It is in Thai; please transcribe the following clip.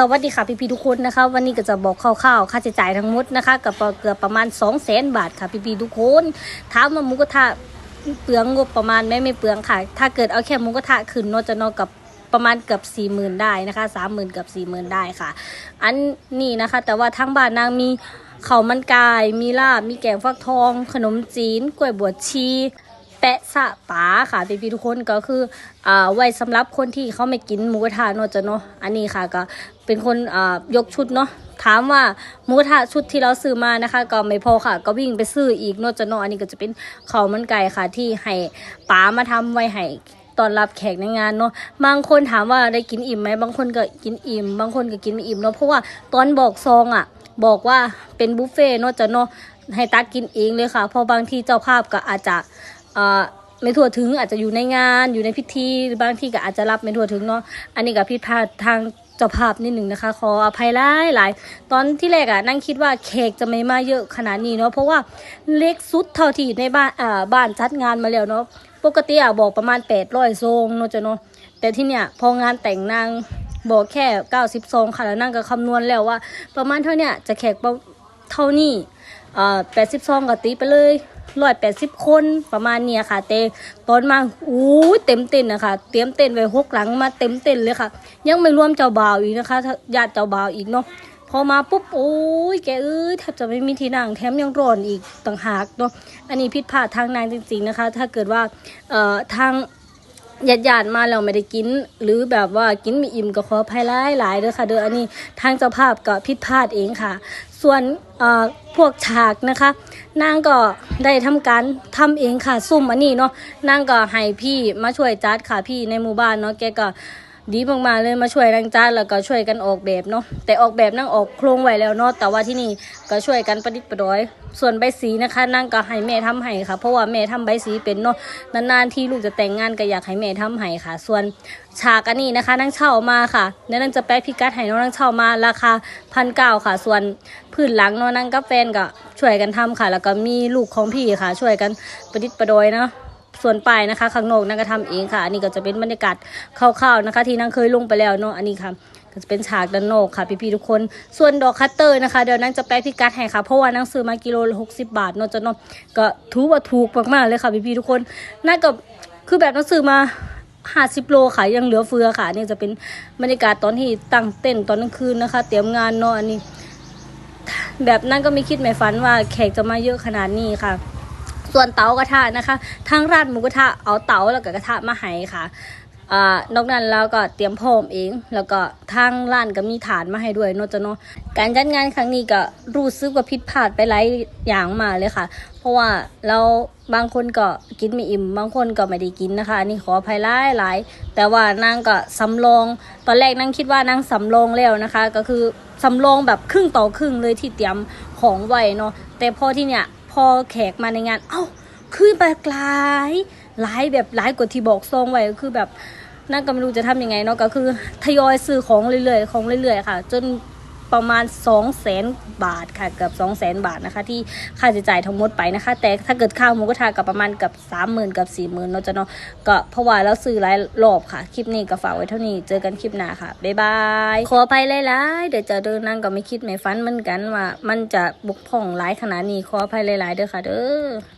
สวัสดีค่ะพี่ๆทุกคนนะคะ วันนี้ก็จะบอกคร่าวๆค่าใช้จ่ายทั้งหมดนะคะกับเกือบประมาณ 2 0 0แสนบาทค่ะพี่ๆทุกคนถามว่าหมูกระทะเปลืองงบประมาณไหมไม่เปลืองค่ะ ถ้าเกิดเอาแค่หมูกระทะขึ้นนอจะนอกับประมาณเกือบสี่หมื่นได้นะคะสามหมื่นเกับสี่หมื่นได้ค่ะ อันนี้นะคะ แต่ว่าทั้งบ้านนางมีข้าวมันไก่มีลาบมีแกงฟักทอง ขนมจีนกล้วยบวชชี แปะสะป๋าค่ะพี่พี่ทุกคนก็คืออ่าไว้สำหรับคนที่เขาไม่กินหมูกระทะเนาะจ้ะเนาะอันนี้ค่ะก็เป็นคนอ่ายกชุดเนาะถามว่าหมูกระทะชุดที่เราซื้อมานะคะ ก็ไม่พอค่ะ ก็วิ่งไปซื้ออีกเนาะจ้ะเนาะอันนี้ก็จะเป็นข้าวมันไก่ค่ะ ที่ให้ป๋ามาทำไว้ให้ตอนรับแขกในงานเนาะบางคนถามว่าได้กินอิ่มไหมบางคนก็กินอิ่ม บางคนก็กินไม่อิ่มเนาะเพราะว่าตอนบอกซองอะ บอกว่าเป็นบุฟเฟ่ต์เนาะจะเนาะให้ตักกินเองเลยค่ะเพราะบางที่เจ้าภาพก็อาจจะ ไม่ทั่วถึงอาจจะอยู่ในงานอยู่ในพิธีหรือบางที่ก็อาจจะรับไม่ทั่วถึงเนาะอันนี้ก็ผิดพลาดทางเจ้าภาพนิดหนึ่งนะคะ ขออภัยหลายหลายตอนที่แรกอะนั่งคิดว่าแขกจะไม่มาเยอะขนาดนี้เนาะเพราะว่าเล็กสุดเท่าที่ในบ้านอ่าบ้านจัดงานมาแล้วเนาะปกติอะบอกประมาณ800ซองเนาะจ้ะเนาะแต่ที่เนี่ยพองานแต่งนางบอกแค่90ซองค่ะแล้วนั่งก็คำนวณแล้วว่า ประมาณเท่าเนี้ยจะแขกเท่านี้อ่อแปดสิบซองก็ตีไปเลย ร้อยแปดสิบคนประมาณเนี้ยค่ะ เตตอนมาอู้เต็มเต็นนะคะเตรียมเต็นไว้หกหลังมาเต็มเต็นเลยค่ะ ยังไม่รวมเจ้าบ่าวอีกนะคะญาติเจ้าบ่าวอีกเนาะพอมาปุ๊บโอ้ยแกเอ้ยแทบจะไม่มีที่นั่งแถมยังร้อนอีกต่างหากเนาะอันนี้ผิดพลาดทางนางจริง ๆนะคะ ถ้าเกิดว่าเอ่อทางญาติญาติๆมาแล้วไม่ได้กิน หรือแบบว่ากินมีอิ่มก็ขอภัยหลายหลายเด้อค่ะเด้ออันนี้ทางเจ้าภาพก็ผิดพลาดเองค่ะ ส่วนเอ่อพวกฉากนะคะ นางก็ได้ทำการทำเองค่ะซุ่มอันนี้เนาะนางก็ให้พี่มาช่วยจัดค่ะพี่ในหมู่บ้านเนาะแกก็ ดีมากๆเลยมาช่วยนางจัดแล้วก็ช่วยกันออกแบบเนาะแต่ออกแบบนางออกโครงไว้แล้วเนาะแต่ว่าที่นี่ก็ช่วยกันประดิษฐ์ประดอย ส่วนใบสีนะคะนางก็ให้แม่ทำให้ค่ะ เพราะว่าแม่ทำใบสีเป็นเนาะนานๆที่ลูกจะแต่งงานก็อยากให้แม่ทำให้ค่ะ ส่วนฉากอันนี้นะคะนางเช่ามาค่ะเดี๋ยวนางจะแปะพิกัดให้น้องนางเช่ามาราคาพันเก้าค่ะ ส่วนพื้นหลังเนาะนางกับแฟนก็ช่วยกันทำค่ะ แล้วก็มีลูกของพี่ค่ะ ช่วยกันประดิษฐ์ประดอยเนาะ ส่วนปลายนะคะ ข้างนอกนางก็ทำเองค่ะ อันนี้ก็จะเป็นบรรยากาศคร่าวๆนะคะ ที่นางเคยลงไปแล้วเนาะอันนี้ค่ะก็จะเป็นฉากด้านนอกค่ะพี่ๆทุกคน ส่วนดอกคัตเตอร์นะคะเดี๋ยวนางจะแปะพิกัดให้ค่ะ เพราะว่านางซื้อมากิโลละหกสิบบาทเนาะจะเนาะก็ถือว่าถูกมากๆเลยค่ะพี่ๆทุกคนน่ากับคือแบบนางซื้อมาห้าสิบโลค่ะยังเหลือเฟือค่ะนี่จะเป็นบรรยากาศตอนที่ตั้งเต้นตอนกลางคืนนะคะ เตรียมงานเนาะอันนี้ แบบนั่นก็ไม่คิดไม่ฝันว่าแขกจะมาเยอะขนาดนี้ค่ะ ส่วนเตากระทะนะคะทางร้านหมูกระทะเอาเตาแล้วก็กระทะมาให้ค่ะอ่านอกนั้นแล้วก็เตรียมพร้อมเอง แล้วก็ทางร้านก็มีฐานมาให้ด้วยเนอะจะเนาะการจัดงานครั้งนี้ก็รู้สึกว่าผิดพลาดไปหลายอย่างมาเลยค่ะ เพราะว่าเราบางคนก็กินไม่อิ่ม บางคนก็ไม่ได้กินนะคะ อันนี้ขออภัยหลายหลายแต่ว่านางก็สำรอง ตอนแรกนางคิดว่านางสำรองแล้วนะคะ ก็คือสำรองแบบครึ่งต่อครึ่งเลยที่เตรียมของไว้เนาะแต่พอที่เนี่ย พอแขกมาในงาน เอ้า คือแบบหลายหลายแบบหลายกว่าที่บอกซองไว้ก็คือแบบนั่นก็ไม่รู้จะทำยังไงเนาะก็คือทยอยซื้อของเรื่อยๆของเรื่อยๆค่ะ จน ประมาณ 2 0 0แสนบาทค่ะเกือบ 2 0 0แสนบาทนะคะ ที่ค่าใช้จ่ายทั้งหมดไปนะคะ แต่ถ้าเกิดข้าวหมูกระทะกับประมาณกับ 30,000กับ40,000เนาะจะเนาะก็เพราะว่าเราซื้อหลายรอบค่ะ คลิปนี้ก็ฝากไว้เท่านี้เจอกันคลิปหน้าค่ะบ๊ายบายขอไปหลายๆเดี๋ยวจะเดินนั่งก็ไม่คิดไม่ฝันเหมือนกันว่า มันจะบุกพ่องหลายขนาดนี้ขออภัยหลายๆเด้อค่ะเด้อ